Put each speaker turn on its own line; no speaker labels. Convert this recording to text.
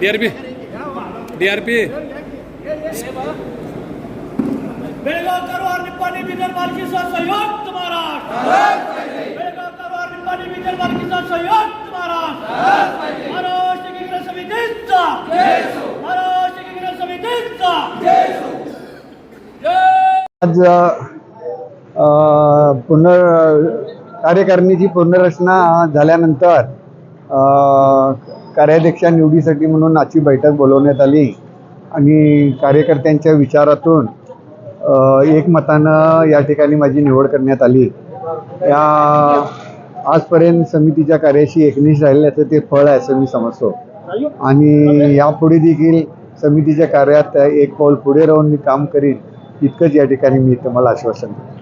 DRP DRP
Belgaum करवार निपाणी बिगर मालकीचा सहयोग तुम्हाला बेळगाव करवार निपाणी बिगर मालकीचा सहयोग
आज पुनर् कार्यकारिणीची पुनर्रचना झाल्यानंतर कार्याध्यक्षा निवडीसाठी म्हणून आजची बैठक बोलवण्यात आली. आणि कार्यकर्त्यांच्या विचारातून एकमतानं या ठिकाणी माझी निवड करण्यात आली. या आजपर्यंत समितीच्या कार्याशी एकनिष्ठ राहिल्याचं ते फळ आहे असं मी समजतो. आणि यापुढे देखील समितीच्या कार्यात एक पाऊल पुढे राहून मी काम करीन. इतकंच या ठिकाणी मी तुम्हाला आश्वासन देतो.